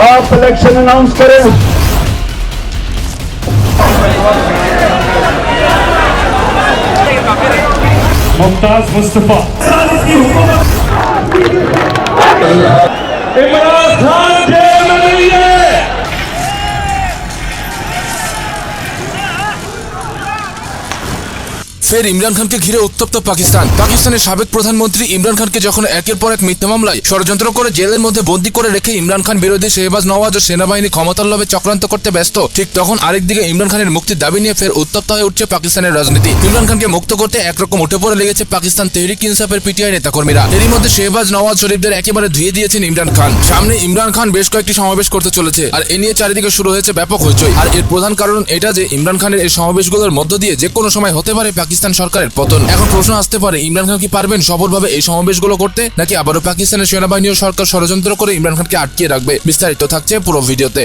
आप election announce करें। मुमताज़ मुस्तफ़ा। इमरान खान ফের ইমরান খানকে ঘিরে উত্তপ্ত পাকিস্তান। পাকিস্তানের সাবেক প্রধানমন্ত্রী ইমরান খানকে যখন একের পর এক মিথ্যা মামলায় ষড়যন্ত্র করে জেলের মধ্যে বন্দী করে রেখে ইমরান খান বিরোধী শেহবাজ, নওয়াজ ও সেনাবাহিনী ক্ষমতার লোভে চক্রান্ত করতে ব্যস্ত, ঠিক তখন আরেকদিকে ইমরান খানের মুক্তির দাবি নিয়ে ফের উত্তপ্ত হয়ে উঠছে পাকিস্তানের রাজনীতি। ইমরান খানকে মুক্ত করতে একরকম উঠে পড়ে লেগেছে পাকিস্তান তেহরিক ইনসাফের পিটিআই নেতাকর্মীরা। এরই মধ্যে শেহবাজ, নওয়াজ শরীফদের একেবারে ধুয়ে দিয়েছেন ইমরান খান। সামনে ইমরান খান বেশ কয়েকটি সমাবেশ করতে চলেছে, আর এ নিয়ে চারিদিকে শুরু হয়েছে ব্যাপক হইচই। আর এর প্রধান কারণ এটা যে, ইমরান খানের এই সমাবেশগুলোর মধ্য দিয়ে যে কোনো সময় হতে পারে পাকিস্তান সরকারের পতন। এখন প্রশ্ন আসতে পারে, ইমরান খান কি পারবেন সফলভাবে এই সমাবেশগুলো করতে, নাকি আবারও পাকিস্তানের সেনাবাহিনী ও সরকার ষড়যন্ত্র করে ইমরান খানকে আটকিয়ে রাখবে? বিস্তারিত থাকছে পুরো ভিডিওতে।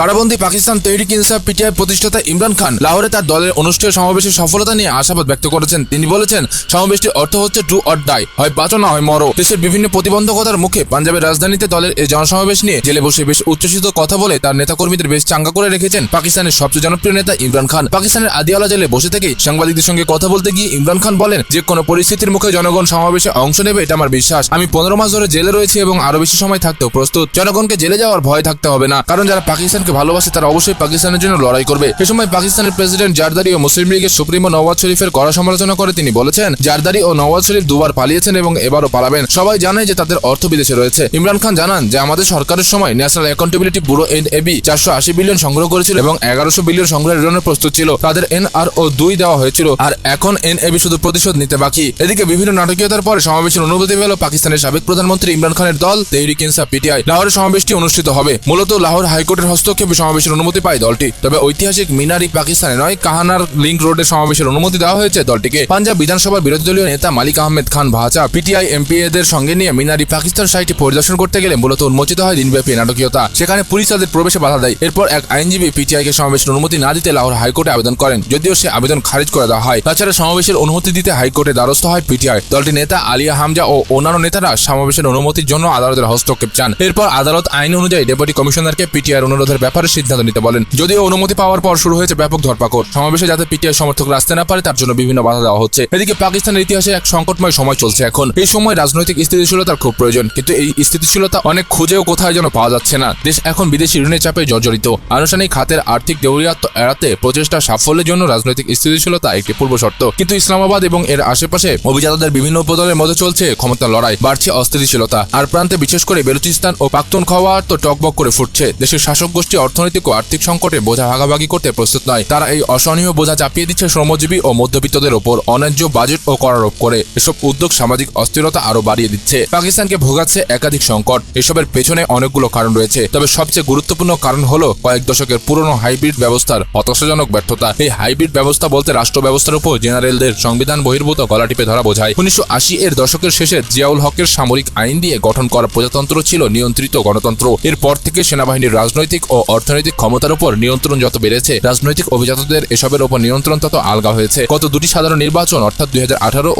কারাবন্দী পাকিস্তান তৈরিক ইনসাফ পিটিআই প্রতিষ্ঠাতা ইমরান খান লাহোরে তার দলের অনুষ্ঠেয় সমাবেশের সফলতা নিয়ে আশাবাদ ব্যক্ত করেছেন। তিনি বলেছেন, সমাবেশটির অর্থ হচ্ছে টু অর ডাই, হয় বাঁচো না হয় মরো। দেশের বিভিন্ন প্রতিবন্ধকতার মুখে পাঞ্জাবের রাজধানীতে দলের এই জনসমাবেশ নিয়ে জেলে বসে বেশ উচ্ছ্বসিত কথা বলে তার নেতাকর্মীদের বেশ চাঙ্গা করে রেখেছেন পাকিস্তানের সবচেয়ে জনপ্রিয় নেতা ইমরান খান। পাকিস্তানের আদিয়ালা জেলে বসে থেকে সাংবাদিকদের সঙ্গে কথা বলতে গিয়ে ইমরান খান বলেন, যে কোনো পরিস্থিতির মুখে জনগণ সমাবেশে অংশ নেবে, এটা আমার বিশ্বাস। আমি পনেরো মাস ধরে জেলে রয়েছি এবং আরও বেশি সময় থাকতেও প্রস্তুত। জনগণকে জেলে যাওয়ার ভয় থাকতে হবে না। কারণ যারা পাকিস্তানকে ভালোবাসে, তারা অবশ্যই পাকিস্তানের জন্য লড়াই করবে। এ সময় পাকিস্তানের প্রেসিডেন্ট জারদারি ও মুসলিম লীগের সুপ্রিমো নওয়াজ শরীফের কড়া সমালোচনা করে তিনি বলেছেন, জারদারি ও নওয়াজ শরীফ দুবার পালিয়েছেন এবং এবারও পালাবেন। সবাই জানে যে তাদের অর্থ বিদেশে রয়েছে। ইমরান খান জানান যে, আমাদের সরকারের সময় national accountability bureau N AB চারশো আশি বিলিয়ন সংগ্রহ করেছিল এবং এগারোশো বিলিয়ন সংগ্রহের জন্য প্রস্তুত ছিল। তাদের এন আর ও দুই দেওয়া হয়েছিল। আর এখন এন এবি শুধু প্রতিশোধ নিতে বাকি। এদিকে বিভিন্ন নাটকীয়তার পরে সমাবেশের অনুমতি পেল পাকিস্তানের সাবেক প্রধানমন্ত্রী ইমরান খানের দল, তেহরিক ইনসাফ পিটিআই। লাহোরে সমাবেশটি অনুষ্ঠিত হবে। মূলত লাহোর হাইকোর্টের হস্তক্ষেপে সমাবেশের অনুমতি পায় দলটি। তবে ঐতিহাসিক মিনারি পাকিস্তানে নয়, কাহানার লিঙ্ক রোডে সমাবেশের অনুমতি দেওয়া হয়েছে দলটিকে। পাঞ্জাব বিধানসভার বিরোধী দলীয় নেতা মালিক আহমেদ খান ভাচা পিটিআই এমপি এদের সঙ্গে নিয়ে মিনারি পাকিস্তান সাইটে পরিদর্শন করতে গেলে মূলত উন্মোচিত হয় দিনব্যাপী নাটকীয়তা। সেখানে পুলিশ তাদের প্রবেশে বাধা দেয়। এরপর এক আইনজীবী পিটিআই কে সমাবেশের অনুমতি না দিতে লাহোর হাইকোর্টে আবেদন করেন। যদিও সে আবেদন খারিজ করে দেওয়া হয়। তাছাড়া সমাবেশের অনুমতি দিতে হাইকোর্টে দ্বারস্থ হয় পিটিআই। দলটির নেতা আলিয়া হামজা ও অন্যান্য নেতারা সমাবেশের অনুমতির জন্য আদালতের হস্তক্ষেপ চান। এরপর আদালত আইন অনুযায়ী ডেপুটি কমিশনারকে পিটিআই অনুরোধের ব্যাপারে সিদ্ধান্ত নিতে বলেন। যদিও অনুমতি পাওয়ার পর শুরু হয়েছে ব্যাপক ধরপাকড়। সমাবেশে যাতে পিটিআই সমর্থকরা আসতে না পারে, তার জন্য বিভিন্ন বাধা দেওয়া হচ্ছে। এদিকে পাকিস্তানের ইতিহাসে এক সংকটময় সময় চলছে এখন। এই সময় রাজনৈতিক স্থিতিশীলতার খুব প্রয়োজন, কিন্তু এই স্থিতিশীলতা অনেক খুঁজেও কোথায় যেন পাওয়া যাচ্ছে না। দেশ এখন বিদেশি ঋণের চাপে জর্জরিত। আনুষ্ঠানিক খাতের আর্থিক দেউলিয়াত্ম এড়াতে প্রচেষ্টা সাফল্যের জন্য রাজনৈতিক স্থিতিশীলতা একটি পূর্ব শর্ত। কিন্তু ইসলামাবাদ এবং এর আশেপাশে অভিজাতদের বিভিন্ন উপদলের মধ্যে চলছে ক্ষমতা লড়াই, বাড়ছে অস্থিতিশীলতা। আর প্রান্তে বিশেষ করে বেলুচিস্তান ও পাক্তন খাওয়া তো টকবক করে ফুটছে। দেশের শাসক গোষ্ঠী অর্থনৈতিক ও আর্থিক সংকটে বোঝা ভাগাভাগি করতে প্রস্তুত নয়। তারা এই অসহনীয় বোঝা চাপিয়ে দিচ্ছে শ্রমজীবী ও মধ্যবিত্তদের ওপর অন্যায্য বাজেট ও করারোপ করে। এসব উদ্যোগ সামাজিক অস্থিরতা আরও বাড়িয়ে দিচ্ছে। পাকিস্তানকে ভোগাচ্ছে একাধিক সংকট। এসবের পেছনে অনেকগুলো কারণ রয়েছে। তবে সবচেয়ে গুরুত্বপূর্ণ কারণ হলো কয়েক দশকের পুরনো হাইব্রিড ব্যবস্থার হতাশাজনক ব্যর্থতা। এই হাইব্রিড ব্যবস্থা বলতে রাষ্ট্র ব্যবস্থার উপর জেনারেলদের সংবিধান বহির্ভূত গলা টিপে ধরা বোঝায়। উনিশশো আশি এর দশকের শেষে জিয়াউল হকের সামরিক আইন দিয়ে গঠন করা প্রজাতন্ত্র ছিল নিয়ন্ত্রিত গণতন্ত্র। এরপর থেকে সেনাবাহিনীর রাজনৈতিক ও অর্থনৈতিক ক্ষমতার উপর নিয়ন্ত্রণ যত বেড়েছে, রাজনৈতিক অভিজাতদের এসবের উপর নিয়ন্ত্রণ তত আলগা হয়েছে। গত দুটি সাধারণ নির্বাচন, অর্থাৎ দুই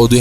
ও দুই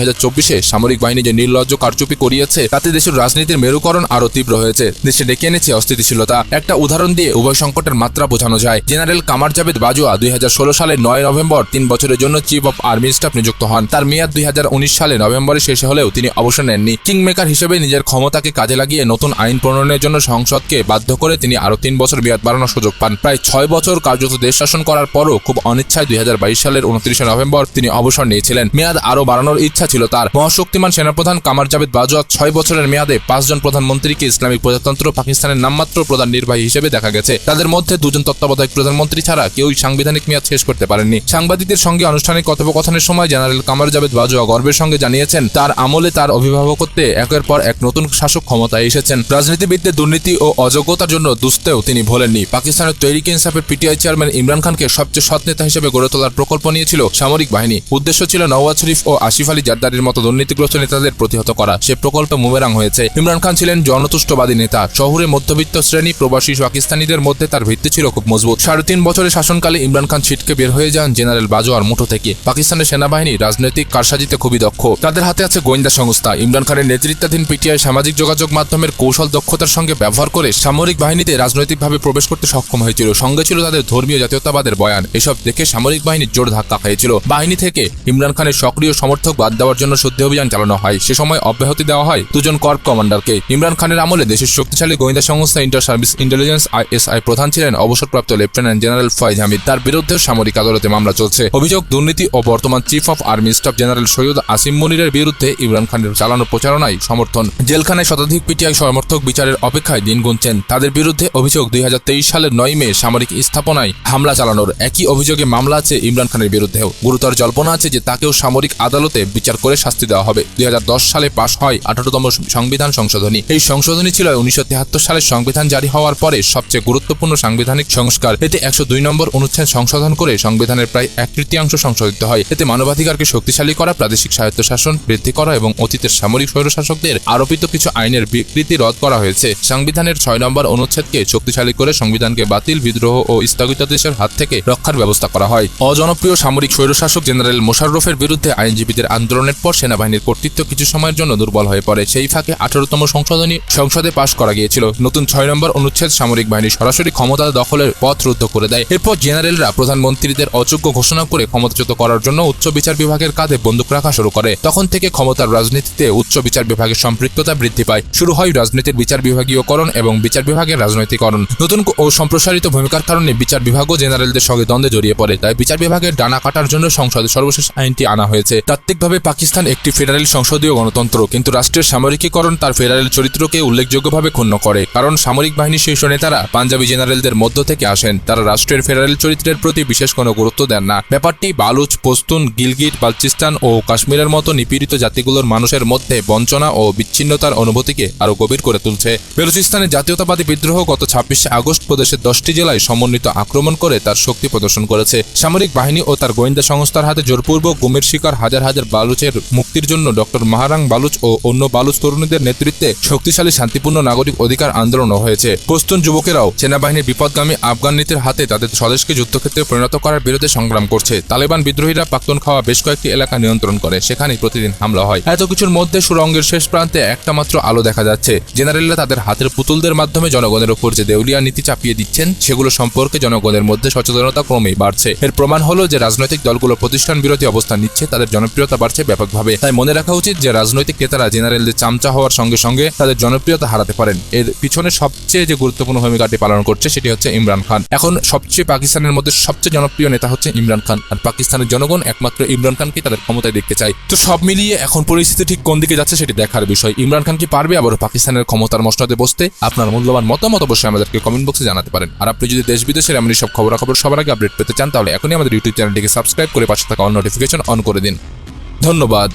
সামরিক বাহিনী যে নির্লজ্জ কারচুপি করিয়েছে, তাতে দেশের রাজনীতির মেরুকরণ আরও তীব্র হয়েছে। দেশে ডেকে এনেছে অস্থিতিশীলতা। একটা উদাহরণ দিয়ে উভয় সংকটের মাত্রা বোঝানো যায়। জেনারেল কামার জাভেদ বাজুয়া দুই সালের নয় নভেম্বর তিন বছরের জন্য চিফ অফ আর্মি স্টাফ নিযুক্ত হন। তার মেয়াদ দুই হাজার উনিশ সালে নভেম্বরে শেষ হলেও তিনি অবসর নেননি। কিং মেকার হিসেবে নিজের ক্ষমতাকে কাজে লাগিয়ে নতুন আইন প্রণয়নের জন্য সংসদকে বাধ্য করে তিনি আরও তিন বছর মেয়াদ বাড়ানোর সুযোগ পান। প্রায় ছয় বছর কার্যত দেশ শাসন করার পরও খুব অনিচ্ছায় দুই হাজার বাইশ সালের উনত্রিশে নভেম্বর তিনি অবসর নিয়েছিলেন। মেয়াদ আরও বাড়ানোর ইচ্ছা ছিল তার। মহাশক্তিমান সেনাপ্রধান কামার জাভেদ বাজওয়া ছয় বছরের মেয়াদে পাঁচজন প্রধানমন্ত্রীকে ইসলামিক প্রজাতন্ত্র পাকিস্তানের নামমাত্র প্রধান নির্বাহী হিসেবে দেখা গেছে। তাদের মধ্যে দুজন তত্ত্বাবধায়ক প্রধানমন্ত্রী ছাড়া কেউই সাংবিধানিক মেয়াদ শেষ করতে পারেননি। সাংবাদিকদের সঙ্গে আনুষ্ঠানিক কথোপকথনের সময় জেনারেল কামার জাভেদ বাজওয়া গর্বের সঙ্গে জানিয়েছেন, তার আমলে তার অভিভাবকত্বে একের পর এক নতুন শাসক ক্ষমতায় এসেছেন। রাজনীতিবিদদের দুর্নীতি ও অযোগ্যতার জন্য দুস্তেও তিনি ভোলেননি। পাকিস্তানের তৈরিক ইনসাফের পিটিআই চেয়ারম্যান ইমরান খানকে সবচেয়ে সৎ নেতা হিসেবে গড়ে তোলার প্রকল্প নিয়েছিল সামরিক বাহিনী। উদ্দেশ্য ছিল নওয়াজ শরীফ ও আসিফ আলী জারদারির মতো দুর্নীতিগ্রস্ত নেতাদের প্রতিহত করা। সে প্রকল্পে মুমেরাং হয়েছে। ইমরান খান ছিলেন জনতুষ্টবাদী নেতা। শহুরে মধ্যবিত্ত শ্রেণি প্রবাসী পাকিস্তানিদের মধ্যে তার ভিত্তি ছিল খুব মজবুত। সাড়ে তিন বছরের শাসনকালে ইমরান খান ছিটকে বের হয়ে যান জেনারেল বাজোয়ার মুঠো থেকে। পাকিস্তানের সেনাবাহিনী রাজনৈতিক কারসাজিতে খুবই দক্ষ। তাদের হাতে আছে গোয়েন্দা সংস্থা। ইমরান খানের নেতৃত্বাধীন পিটিআই সামাজিক যোগাযোগ মাধ্যমের কৌশল দক্ষতার সঙ্গে ব্যবহার করে সামরিক বাহিনীতে রাজনৈতিকভাবে প্রবেশ করতে সক্ষম হয়েছিল। সঙ্গে ছিল তাদের ধর্মীয় জাতীয়তাবাদের বয়ান। এসব দেখে সামরিক বাহিনীর জোর ধাক্কা খেয়েছিল। বাহিনী থেকে ইমরান খানের সক্রিয় সমর্থক বাদ দেওয়ার জন্য শুদ্ধি অভিযান চালানো হয়। সে সময় অব্যাহতি দেওয়া হয় দুজন কর্প কমান্ডারকে। ইমরান খানের আমলে দেশের শক্তিশালী গোয়েন্দা সংস্থা ইন্টার সার্ভিস ইন্টেলিজেন্স আইএসআই প্রধান ছিলেন অবসরপ্রাপ্ত লেফটেন্যান্ট জেনারেল ফয়েজ হামিদ। তার বিরুদ্ধে সামরিক আদালতে মামলা চলছে। অভিযোগ, দুর্নীতি ও বর্তমান chief of army staff general Syed Asim মনিরের বিরুদ্ধে ইমরান খানের চালানো প্রচারণায় সমর্থন। জেলখানায় শতাধিক পিটিআই সমর্থক বিচারের অপেক্ষায় দিন গুনছেন। তাদের বিরুদ্ধে অভিযোগ দুই হাজার সালের নয় মে সামরিক স্থাপনায় হামলা চালানোর একই অভিযোগে মামলা আছে ইমরান খানের বিরুদ্ধেও। গুরুতর জল্পনা আছে যে তাকেও সামরিক আদালতে বিচার করে শাস্তি দেওয়া হবে। দু হাজার দশ সালে পাশ হয় আঠারোতম সংবিধান সংশোধনী। এই সংশোধনী ছিল উনিশশো সালের সংবিধান জারি হওয়ার পরে সবচেয়ে গুরুত্বপূর্ণ সাংবিধানিক সংস্কার। এতে একশো দুই নম্বর অনুচ্ছেদ সংশোধন করে সংবিধানের প্রায় এক তৃতীয়াংশ সংশোধিত হয়। এতে মানবাধিকারকে শক্তিশালী করা, প্রাদেশিক স্বায়ত্তশাসন বৃদ্ধি করা এবং অতীতের সামরিক স্বৈরশাসকদের আরোপিত কিছু আইনের বিকৃতি রদ করা হয়েছে। সংবিধানের ছয় নম্বর অনুচ্ছেদকে শক্তিশালী করে সংবিধানকে বাতিল, বিদ্রোহ ও স্থগিতাদেশের হাত থেকে রক্ষার ব্যবস্থা করা হয়। অজনপ্রিয় সামরিক স্বৈরশাসক জেনারেল মোশাররফের বিরুদ্ধে আইনজীবীদের আন্দোলনের পর সেনাবাহিনীর কর্তৃত্ব কিছু সময়ের জন্য দুর্বল হয়ে পড়ে। সেই ফাঁকে আঠারোতম সংশোধনী সংসদে পাশ করা গিয়েছিল। নতুন ছয় নম্বর অনুচ্ছেদ সামরিক বাহিনী সরাসরি ক্ষমতা দখলের পথ রুদ্ধ করে দেয়। এরপর জেনারেলরা প্রধানমন্ত্রীদের অযোগ্য ঘোষণা করে ক্ষমতাচ্যুত করার জন্য উচ্চ বিচার বিভাগের কাঁধে বন্দুক রাখা শুরু করে। তখন থেকে ক্ষমতার রাজনীতিতে উচ্চ বিচার বিভাগের সম্পৃক্ততা বৃদ্ধি পায়। শুরু হয় রাজনীতির বিচার বিভাগীয়করণ এবং বিচার বিভাগের রাজনৈতিকরণ। নতুন ও সম্প্রসারিত ভূমিকার কারণে বিচার বিভাগও জেনারেলদের সঙ্গে দ্বন্দ্বে জড়িয়ে পড়ে। তাই বিচার বিভাগের ডানা কাটার জন্য সংসদে সর্বশেষ আইনটি আনা হয়েছে। তাত্ত্বিকভাবে পাকিস্তান একটি ফেডারেল সংসদীয় গণতন্ত্র, কিন্তু রাষ্ট্রের সামরিকীকরণ তার ফেডারেল চরিত্রকে উল্লেখযোগ্যভাবে ক্ষুণ্ণ করে। কারণ সামরিক বাহিনীর শীর্ষ নেতারা পাঞ্জাবি জেনারেলদের মধ্য থেকে আসেন। তারা রাষ্ট্রের ফেডারেল চরিত্রের প্রতি বিশেষ কোনো গুরুত্ব দেন না। ব্যাপারটি বালুচ, পস্তুন, গিলগিট, বালচিস্তান ও কাশ্মীরের মতো নিপীড়িত জাতিগুলোর মানুষের মধ্যে বঞ্চনা ও বিচ্ছিন্নতার অনুভূতিকে আরও গভীর করে তুলছে। বেলুচিস্তানের জাতীয়তাবাদী বিদ্রোহ গত ছাব্বিশে আগস্ট প্রদেশের দশটি জেলায় সমন্বিত আক্রমণ করে তার শক্তি প্রদর্শন করেছে। সামরিক বাহিনী ও তার গোয়েন্দা সংস্থার হাতে জোরপূর্বক গুমের শিকার হাজার হাজার বালুচের মুক্তির জন্য ডক্টর মাহারাং বালুচ ও অন্য বালুচ তরুণীদের নেতৃত্বে শক্তিশালী, শান্তিপূর্ণ, নাগরিক অধিকার আন্দোলনও হয়েছে। পস্তুন যুবকেরাও সেনাবাহিনীর বিপদগামী আফগান নীতির হাতে তাদের স্বদেশকে যুদ্ধক্ষেত্রে পরিণত করার বিরুদ্ধে সংগ্রাম করছে। তালেবান বিদ্রোহীরা পাক্তন খাওয়া বেশ কয়েকটি এলাকা নিয়ন্ত্রণ করে সেখানে প্রতিদিন হামলা হয়। এত কিছুর মধ্যে সুরঙ্গের শেষ প্রান্তে একটা মাত্র আলো দেখা যাচ্ছে। জেনারেলরা তাদের হাতের পুতুলদের মাধ্যমে জনগণের উপর যে দেউলিয়া নীতি চাপিয়ে দিচ্ছেন, সেগুলো সম্পর্কে জনগণের মধ্যে সচেতনতা ক্রমেই বাড়ছে। এর প্রমাণ হলো যে রাজনৈতিক দলগুলো প্রতিষ্ঠান বিরোধী অবস্থান নিচ্ছে, তাদের জনপ্রিয়তা বাড়ছে ব্যাপকভাবে। তাই মনে রাখা উচিত যে রাজনৈতিক নেতারা জেনারেলদের চামচা হওয়ার সঙ্গে সঙ্গে তাদের জনপ্রিয়তা হারাতে পারেন। এর পিছনে সবচেয়ে যে গুরুত্বপূর্ণ ভূমিকাটি পালন করছে, সেটি হচ্ছে ইমরান খান। এখন সবচেয়ে পাকিস্তানের মধ্যে সবচেয়ে জনপ্রিয় নেতা হচ্ছে ইমরান খান। আর পাকিস্তানের জনগণ একমাত্র ইমরান খানকে তাদের ক্ষমতায় দেখতে চায়। তো সব মিলিয়ে এখন পরিস্থিতি ঠিক কোন দিকে যাচ্ছে, সেটি দেখার বিষয়। ইমরান খান কি পারবে আবার পাকিস্তানের ক্ষমতার মসনদে বসতে? আপনার মূল্যবান মতামত অবশ্যই আমাদেরকে কমেন্ট বক্সে জানাতে পারেন। আর আপনি যদি দেশ বিদেশের এমন সব খবরাখবর সবার আগে আপডেট পেতে চান, তাহলে এখনই আমাদের ইউটিউব চ্যানেলটিকে সাবস্ক্রাইব করে পাশে থাকা অন নোটিফিকেশন অন করে দিন। ধন্যবাদ।